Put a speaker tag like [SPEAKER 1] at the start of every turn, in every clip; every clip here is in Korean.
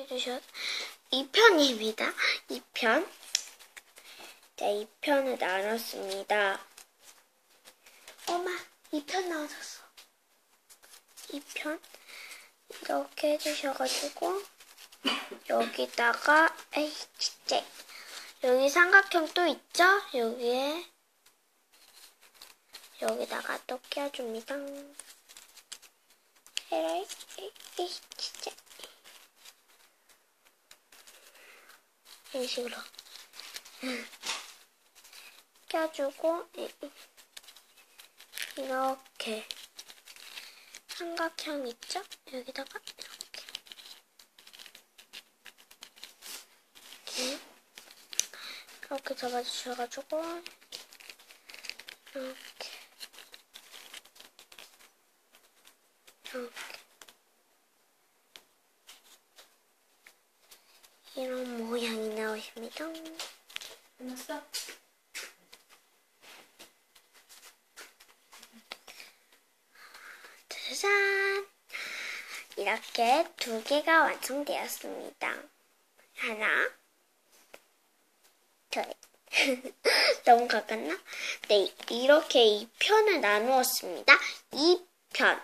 [SPEAKER 1] 해주셨 2편입니다. 2편. 자, 2편을 나눴습니다. 엄마, 2편 나왔었어. 2편. 이렇게 해주셔가지고, 여기다가, 에이, 진짜. 여기 삼각형 또 있죠? 여기에. 여기다가 또 껴줍니다. 에라이, 에이, 에이, 진짜. 이런 식으로. 껴주고, 이렇게. 삼각형 있죠? 여기다가 이렇게. 이렇게. 이렇게 잡아주셔가지고, 이렇게. 이렇게. 이런 모양이 나오십니다.
[SPEAKER 2] 끝났어?
[SPEAKER 1] 짜잔! 이렇게 두 개가 완성되었습니다. 하나, 둘. 너무 가깝나? 네, 이렇게 2편을 나누었습니다. 2편.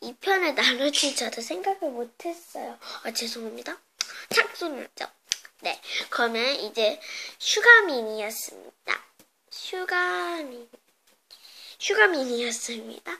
[SPEAKER 1] 2편을 나눌지 저도 생각을 못했어요. 아, 죄송합니다. 착소났죠? 네, 그러면 이제 슈가민이었습니다. 슈가민. 슈가민이었습니다.